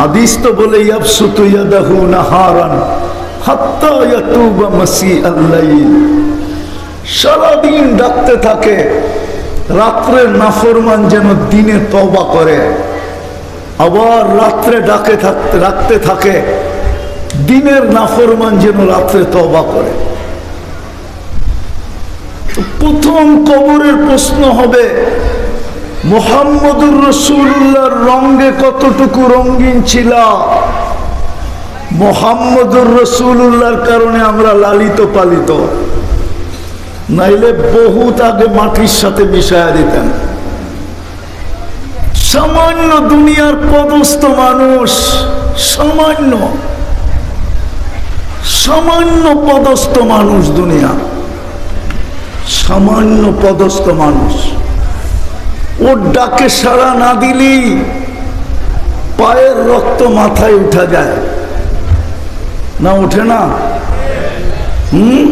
হাদিস তো বলে সারাদিন ডাকতে থাকে, রাত্রে নাফরমান যেন দিনে তবা করে। আবার রাত্রে ডাকে থাকতে রাখতে থাকে, দিনের নাফরমান যেন রাত্রে তবা করে। প্রথম কবরের প্রশ্ন হবে, মোহাম্মদুর রসুল্লাহর রঙ্গে কতটুকু রঙিন ছিল। মোহাম্মদুর রসুল্লাহর কারণে আমরা লালিত পালিত। নাইলে বহুত আগে মাটির সাথে মিশায়া দিতেন। সামান্য দুনিয়ার পদস্থ মানুষ, সামান্য সামান্য পদস্থ মানুষ দুনিয়া। সামান্য পদস্থ মানুষ। ওর ডাকে সাড়া না দিলি পায়ের রক্ত মাথায় উঠা যায়। না, ওঠে না? হুম?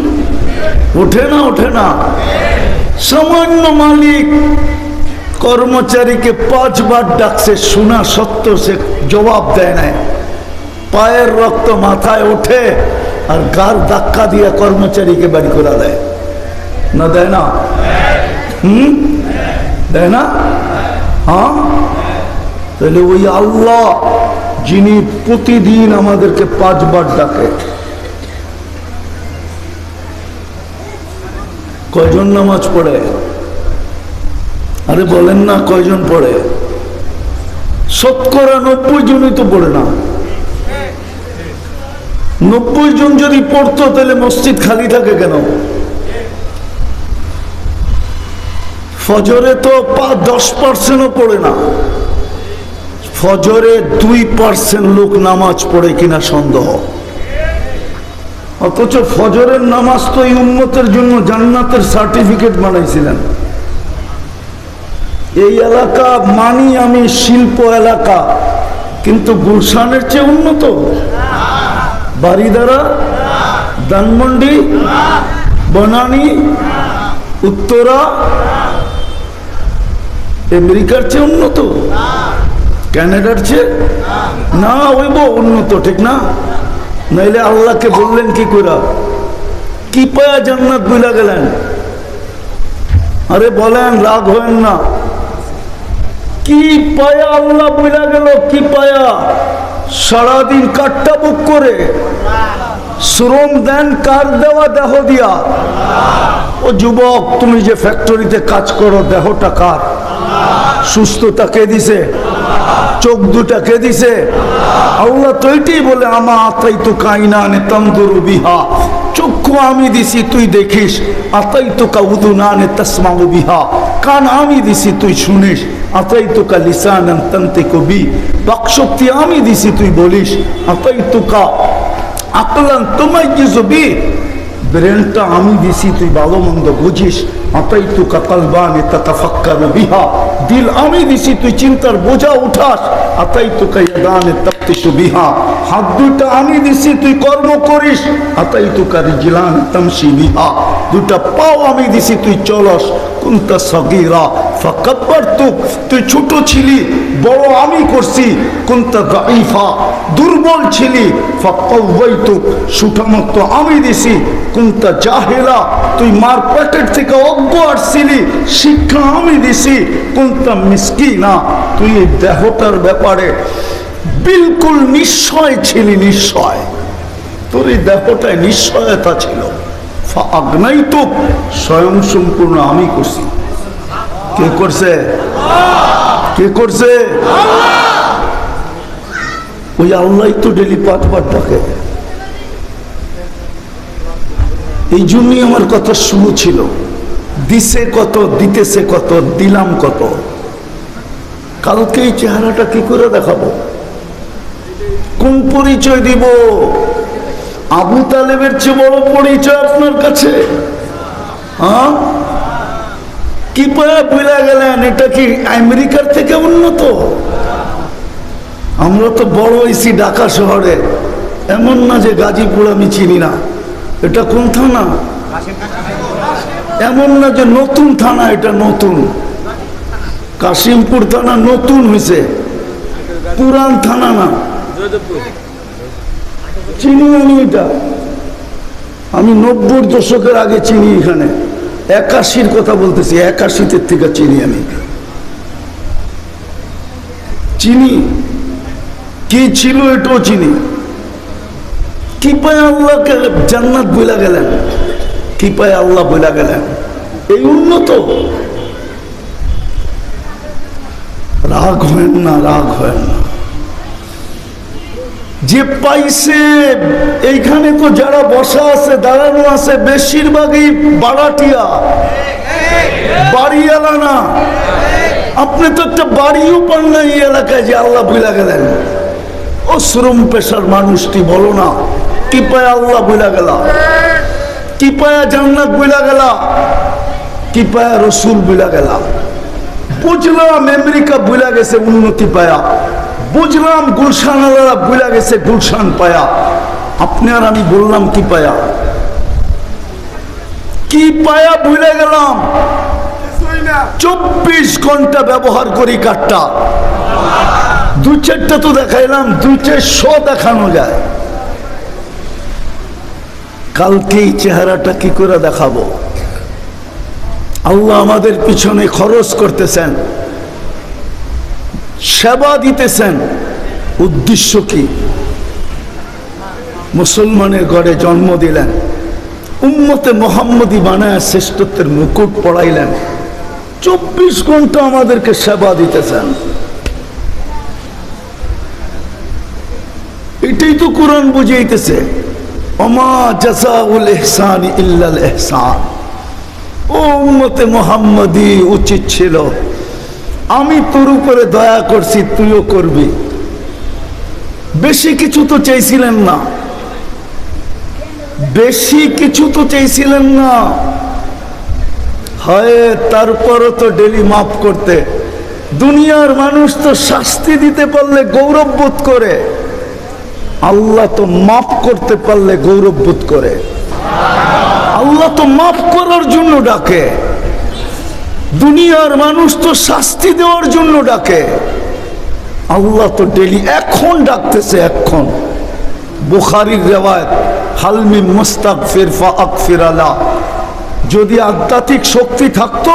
ওঠে না ওঠে না? সামান্য মালিক কর্মচারীকে পাঁচবার ডাকছে, শোনা সত্য সে জবাব দেয় না পায়ের রক্ত মাথায় ওঠে আর গার ধাক্কা দিয়ে কর্মচারীকে বাড়ি করা দেয়। না দেয় না? হুম? দেয় না? হ্যাঁ? তাহলে ওই আল্লাহ যিনি প্রতিদিন আমাদেরকে পাঁচবার ডাকে। কয়জন নামাজ পড়ে? আরে বলেন না কয়জন পড়ে? শতকরা নব্বই জনই তো পড়ে না। নব্বই জন যদি পড়তো, তাহলে মসজিদ খালি থাকে কেন? ফজরে তো দশ পার্সেন্টও পড়ে না। ফজরে দুই পার্সেন্ট লোক নামাজ পড়ে কিনা সন্দেহ। অথচ ফজরের নামাজ তো এই উন্মতের জন্য জান্নাতের সার্টিফিকেট বানাইছিলেন। এই এলাকা মানি আমি শিল্প এলাকা, কিন্তু গুলশানের চেয়ে উন্নত। বাড়িদারা ধানমন্ডি, বনানি, উত্তরা, আমেরিকার চেয়ে উন্নত। ক্যানাডার চেয়ে না ওইব উন্নত, ঠিক না? নাইলে আল্লাহকে বললেন কি করে কি পায়া জান্নাত বুলা গেলেন। আরে বলেন, রাগ হয়েন না। কি পায়া আল্লাহ বুলা গেল কি পায়া সারাদিন কাটটা বুক করে। শ্রম দেন কার দেওয়া, দেহ দিয়া। ও যুবক, তুমি যে ফ্যাক্টরিতে কাজ করো, দেহটা কার? সুস্থতা কে দিছে, চোখ দুটা কে দিছে। আল্লাহ তো বলে, আমা আতাই তো কাইনা নে তন্দুর বিহা। চক্ষু আমি দিছি, তুই দেখিস। আতাই তো কা উদু না নে তসমাউ বিহা। কান আমি দিছি, তুই শুনিস। আতাই তো কা লিসান তন্তে কবি বাকশক্তি আমি দিছি, তুই বলিস। আতাই তো কা আকলান তোমায় কি ব্রেনটা আমি দিছি, তুই ভালো মন্দ বুঝিস। আতাই তু কাকালবান তাতাফাক্কারু বিহা। দিল আমি দিছি, তুই চিন্তার বোঝা উঠাস। আতাই তু কাইয়াদান তাপ্তিসু বিহা। হাত দুইটা আমি দিছি, তুই কর্ম করিস। আতাই তু কারি জিলান, তামসি বিহা। দুটা পাও আমি দিছি, তুই চলস। কুন্তা সগীরা ফাকাব্বার তু তুই ছোট ছিলি, বড় আমি করছি। কুন্তা গাইফা দুর্বল ছিলি ফাকাওয়াইতু সুঠামত আমি দিছি। কুন্তা জাহেলা তুই মার প্যাকেট থেকে অজ্ঞ আসছিলি শিক্ষা আমি দিছি। কুন্তা মিসকিনা, তুই এই দেহটার ব্যাপারে বিলকুল নিশ্চয় ছিলি, নিশ্চয়। তোর এই দেহটায় নিশ্চয়তা ছিল। আগ্নাই তো স্বয়ং সম্পূর্ণ আমি করছি। কে করছে? কে করছে? ওই আল্লাহ তো ডেলি পাঁচবার ডাকে। এই জন্যই আমার কথা শুরু ছিল। দিছে কত, দিতেছে কত, দিলাম কত। কালকে এই চেহারাটা কি করে দেখাবো? কোন পরিচয় দিব? আবু তালেবের চেয়ে বড় পরিচয় আপনার কাছে? হ্যাঁ? কি পায়া গেলেন? এটা কি আমেরিকার থেকে উন্নত? আমরা তো বড় হয়েছি ঢাকা শহরে। এমন না যে গাজীপুর আমি চিনি না। এটা কোন থানা? এমন না যে নতুন থানা, এটা নতুন। কাশিমপুর থানা নতুন হয়েছে। পুরান থানা না। চিনি আমি এটা। আমি নব্বই দশকের আগে চিনি এখানে। একাশির কথা বলতেছি, একাশিতে থেকে চিনি আমি। চিনি, কি ছিল এটাও চিনি। কি পায় আল্লাহকে জান্নাত বইলা গেলেন। কি পায় আল্লাহ বইলা গেলেন। এই উন্নত। রাগ হয় না, রাগ হয় না। যে পাইছে, এইখানে তো যারা বসা আছে, দাঁড়ানো আছে, বেশিরভাগই বাড়াটিয়া বাড়িওয়ালা না। আপনি তো একটা বাড়িও পান না এই এলাকায় যে আল্লাহ বুঝা গেলেন। ও শ্রম পেশার মানুষটি বলো না, কি পায় আল্লাহ বুঝা গেলা? কি পায়া জান্নাত বুঝা গেলা? কি পায়া রসুল বুঝা গেলা? বুঝলাম আমেরিকা বুঝা গেছে উন্নতি পায়া। বুঝলাম গুলশান আলাদা বুঝা গেছে গুলশান পায়া। আপনি আর আমি বললাম কি পায়া? কি পায়া ভুলে গেলাম। চব্বিশ ঘণ্টা ব্যবহার করি কাঠটা। দু চারটা তো দেখাইলাম দুই চারশো দেখানো যায়। কালকে এই চেহারাটা কি করে দেখাবো? আল্লাহ আমাদের পিছনে খরচ করতেছেন। সেবা দিতেছেন। উদ্দেশ্য কি? মুসলমানের ঘরে জন্ম দিলেন। উম্মতে মোহাম্মদী বানায় শ্রেষ্ঠত্বের মুকুট পড়াইলেন চব্বিশ ঘণ্টা আমাদেরকে সেবা দিতেছেন। এটাই তো কোরআন বুঝাইতেছে। অমা এহসান ও উম্মতে মোহাম্মদী, উচিত ছিল আমি তোর উপরে দয়া করছি, তুইও করবি। বেশি কিছু তো চেয়েছিলেন না। বেশি কিছু তো চেয়েছিলেন না। হয়, তারপরও তো ডেলি মাফ করতে। দুনিয়ার মানুষ তো শাস্তি দিতে পারলে গৌরব বোধ করে। আল্লাহ তো মাফ করতে পারলে গৌরব বোধ করে। আল্লাহ তো মাফ করার জন্য ডাকে। দুনিয়ার মানুষ তো শাস্তি দেওয়ার জন্য ডাকে। আল্লাহ তো ডেলি এখন ডাকতেছে, এখন। বুখারির রেওয়ায়ত হালমি মুস্তাক ফিরফা আকফির আলা। যদি আধ্যাত্মিক শক্তি থাকতো,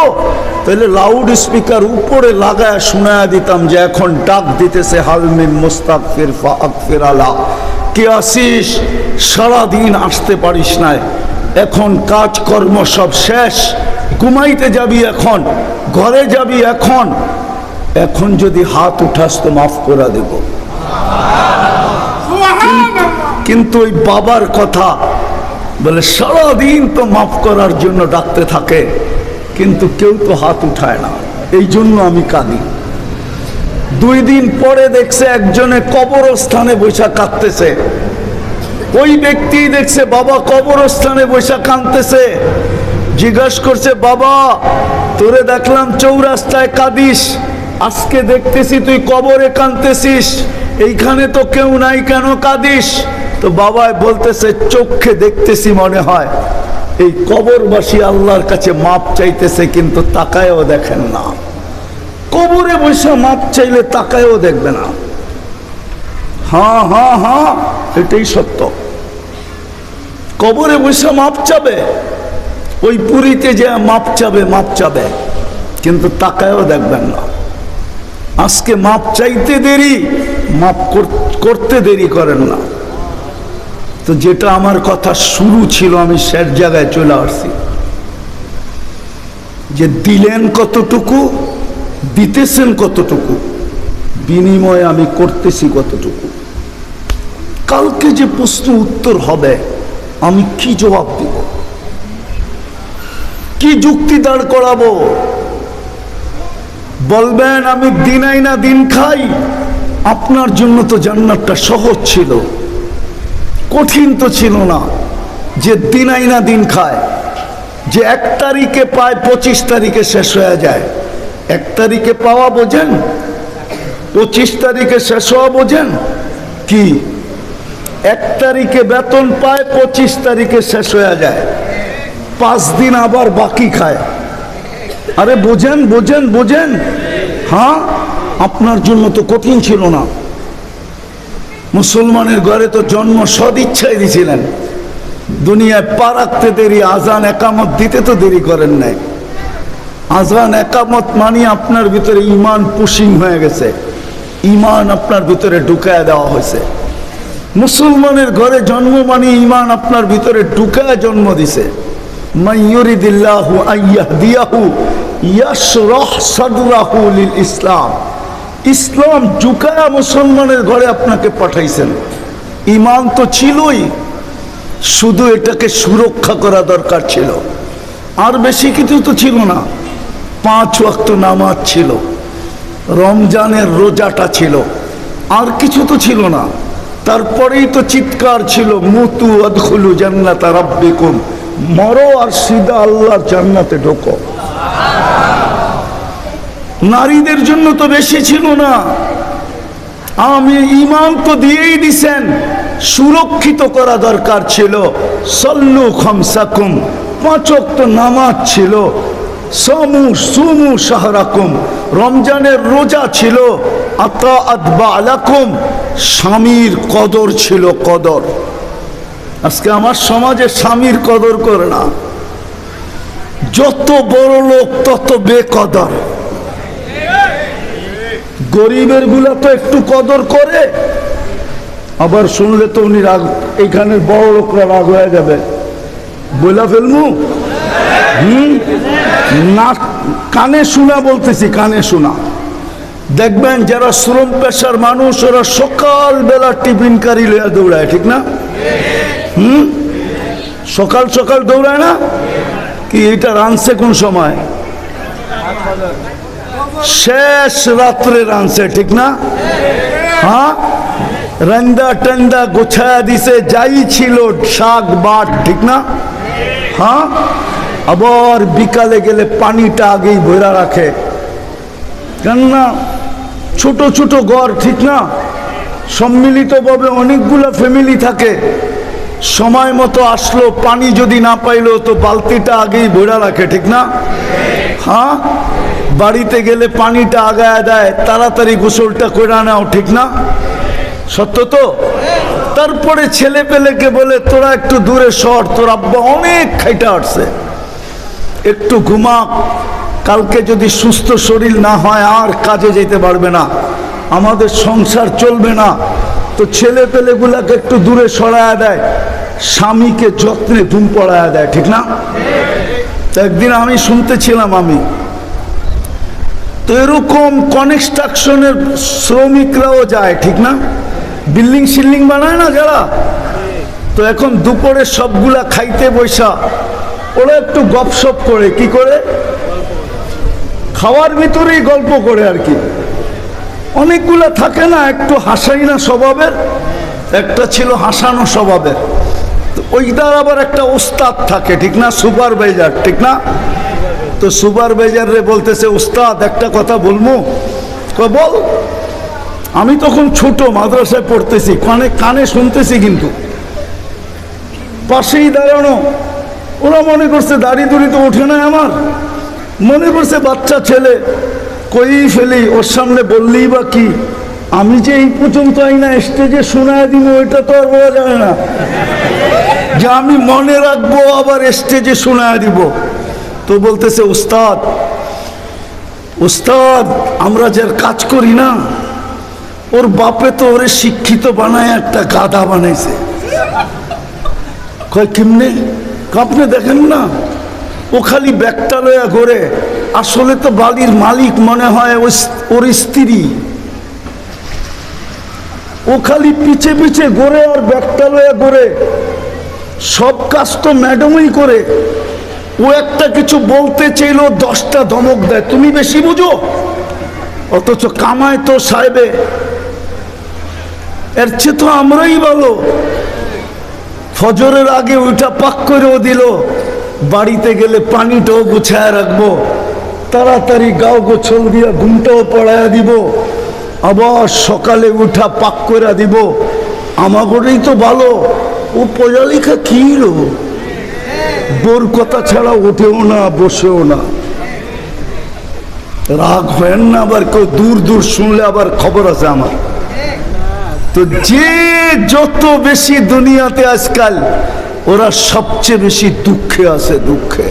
তাহলে লাউড স্পিকার উপরে লাগায় শোনায় দিতাম যে এখন ডাক দিতেছে হালমিন মুস্তাক ফিরফা আকফির আলা। কে আসিস সারাদিন আসতে পারিস না এখন কাজকর্ম সব শেষ। ঘুমাইতে যাবি এখন, ঘরে যাবি এখন এখন যদি হাত উঠাস তো মাফ করা দেব। কিন্তু ওই বাবার কথা বলে, সারাদিন তো মাফ করার জন্য ডাকতে থাকে, কিন্তু কেউ তো হাত উঠায় না। এই জন্য আমি কাঁদি। দুই দিন পরে দেখছে একজনে কবরস্থানে বৈশা কাঁদতেছে। ওই ব্যক্তি দেখছে, বাবা কবরস্থানে বৈশা কাঁদতেছে। জিজ্ঞাসা করছে, বাবা, তোরে দেখলাম চৌরাস্তায় কাঁদিস। আজকে দেখতেছি তুই কবরে কাঁদতেছিস। এইখানে তো কেউ নাই, কেন কাঁদিস? তো বাবাই বলতেছে, চোখে দেখতেছি মনে হয়। এই কবরবাসী আল্লাহর কাছে মাপ চাইতেছে, কিন্তু তাকায়ও দেখেন না। কবরে বসে মাপ চাইলে তাকায়ও দেখবে না। হ্যাঁ হ্যাঁ হ্যাঁ এটাই সত্য। কবরে বসে মাপ চাবে। ওই পুরীতে যে মাপ চাবে মাপ চাবে। কিন্তু তাকায়ও দেখবেন না। আজকে মাপ চাইতে দেরি, মাপ করতে দেরি করেন না। তো যেটা আমার কথা শুরু ছিল, আমি শেষ জায়গায় চলে আসছি। যে দিলেন কতটুকু, দিতেছেন কতটুকু, বিনিময়ে আমি করতেছি কতটুকু। কালকে যে প্রশ্ন উত্তর হবে, আমি কি জবাব দিব? কি যুক্তি দাঁড় করাবো? বলবেন, আমি দিনাই না দিন খাই। আপনার জন্য তো জান্নাতটা সহজ ছিল। কঠিন তো ছিল না যে দিনাই না দিন খায়। যে এক তারিখে পায়, পঁচিশ তারিখে শেষ হয়ে যায়। এক তারিখে পাওয়া বোঝেন? পঁচিশ তারিখে শেষ হওয়া বোঝেন? কি? এক তারিখে বেতন পায়, পঁচিশ তারিখে শেষ হয়ে যায়। পাঁচ দিন আবার বাকি খায়। আরে বোঝেন বোঝেন বোঝেন। হ্যাঁ? আপনার জন্য তো কঠিন ছিল না। মুসলমানের ঘরে তো জন্ম সদিচ্ছায় দিছিলেন। দুনিয়ায় পা রাখতে দেরি, আজান একামত দিতে তো দেরি করেন নাই। আজান একামত মানি আপনার ভিতরে ইমান পুশিং হয়ে গেছে। ইমান আপনার ভিতরে ঢুকায় দেওয়া হয়েছে। মুসলমানের ঘরে জন্ম মানি ইমান আপনার ভিতরে ঢুকায় জন্ম দিছে। ইসলাম। ইসলাম জুকায়া মুসলমানের ঘরে আপনাকে পাঠাইছেন। ইমান তো ছিলই, শুধু এটাকে সুরক্ষা করা দরকার ছিল। আর বেশি কিছু তো ছিল না, পাঁচ ওয়াক্ত নামাজ ছিল, রমজানের রোজাটা ছিল, আর কিছু তো ছিল না। তারপরেই তো চিৎকার ছিল, মুতু আদখুলু জান্নাতা রাব্বিকুম। মরো আর সিধা আল্লাহর জান্নাতে ঢোকো। নারীদের জন্য তো বেশি ছিল না। আমি ইমাম তো দিয়েই দিছেন, সুরক্ষিত করা দরকার ছিল। সল্লু খমসাকুম পাঁচক তো নামাজ ছিল। সমু সুমু শাহরাকুম, রমজানের রোজা ছিল। আতা আদবা আলাকুম স্বামীর কদর ছিল কদর। আজকে আমার সমাজে স্বামীর কদর করে না। যত বড় লোক, তত বেকদর। গরিবেরগুলা তো একটু কদর করে, আবার শুনলে তো উনি রাগ এইখানের বড় লোকরা রাগ হয়ে যাবে। বইলা ফেলমু? হুম? না, কানে শোনা বলতেছি, কানে শোনা। দেখবেন যারা শ্রম পেশার মানুষ, ওরা সকাল বেলা টিফিন কারি লইয়া দৌড়ায়, ঠিক না? হুম? সকাল সকাল দৌড়ায় না? কি এটা রানছে কোন সময়? শেষ রাত্রে রানছে, ঠিক না? হ্যাঁ? রান্দা টান্দা গোছায়া দিছে, যাই ছিল শাক বাট, ঠিক না? হ্যাঁ? আবার বিকালে গেলে পানিটা আগেই ভরা রাখে। কেননা ছোট ছোট ঘর, ঠিক না? সম্মিলিতভাবে অনেকগুলো ফ্যামিলি থাকে। সময় মতো আসলো, পানি যদি না পাইলো তো বালতিটা আগেই ভরা রাখে, ঠিক না? হ্যাঁ? বাড়িতে গেলে পানিটা আগায় দেয়, তাড়াতাড়ি গোসলটা করে নাও, ঠিক না? সত্য তো? তারপরে ছেলে পেলেকে বলে, তোরা একটু দূরে সর, তোর আব্বা অনেক খাইটা আসছে একটু ঘুমা, কালকে যদি সুস্থ শরীর না হয়, আর কাজে যেতে পারবে না। আমাদের সংসার চলবে না। তো ছেলে পেলেগুলাকে একটু দূরে সরায়া দেয়, স্বামীকে যত্নে ধুম পড়ায়া দেয়, ঠিক না? একদিন আমি শুনতেছিলাম আমি, তো এরকম কনস্ট্রাকশনের শ্রমিকরাও যায়, ঠিক না? বিল্ডিং শিল্ডিং বানায় না যারা? তো এখন দুপুরে সবগুলা খাইতে বৈশা, ওরা একটু গপসপ করে, কি করে? খাওয়ার ভিতরেই গল্প করে আর কি। অনেকগুলা থাকে না, একটু হাসাই না স্বভাবের, একটা ছিল হাসানো স্বভাবের। ওইটার আবার একটা ওস্তাদ থাকে, ঠিক না? সুপারভাইজার, ঠিক না? তো সুপারভাইজার রে বলতেছে উস্তাদ একটা কথা বলব বল। আমি তখন ছোট, মাদ্রাসায় পড়তেছি, কানে কানে শুনতেছি কিন্তু। পাশেই দাঁড়ানো, ওরা মনে করছে দাড়ি দুড়ি তো ওঠে না আমার। মনে করছে, বাচ্চা ছেলে। কই ফেলি, ওর সামনে বললেই বা কি? আমি যে এই পর্যন্ত আই না, স্টেজে শোনায় দিব, ওইটা তো আর বলা যাবে না। যে আমি মনে রাখব, আবার স্টেজে শোনায় দিব। তো বলতেছে উস্তাদ উস্তাদ আমরা যার কাজ করি না, ওর বাপে তো ওরে শিক্ষিত বানায়, একটা গাধা বানাইছে। কয়, কেমনে? আপনি দেখেন না, ও খালি ব্যাগটা লয়া ঘরে আসলে তো বাড়ির মালিক মনে হয় ওই- ওর স্ত্রী। ও খালি পিছে পিছে ঘরে আর ব্যাগটা লয়া ঘরে। সব কাজ তো ম্যাডামই করে। ও একটা কিছু বলতে চাইলো দশটা ধমক দেয়। তুমি বেশি বুঝো? অথচ কামায় তো সাহেবে। এর চেয়ে তো আমরাই ভালো। ফজরের আগে ওইটা পাক করেও দিল। বাড়িতে গেলে পানিটাও গুছায় রাখব। তাড়াতাড়ি গাও গোছল দিয়া, ঘুমটাও পড়ায় দিব। আবার সকালে উঠা পাক করে দিব। আমাগরেই তো ভালো। ও পড়ালেখা কি লো বোর কথা ছাড়া ওঠেও না, বসেও না। রাগ হয় না আবার কেউ, দূর দূর শুনলে আবার খবর আছে আমার। তো যে যত বেশি দুনিয়াতে আজকাল, ওরা সবচেয়ে বেশি দুঃখে আছে, দুঃখে।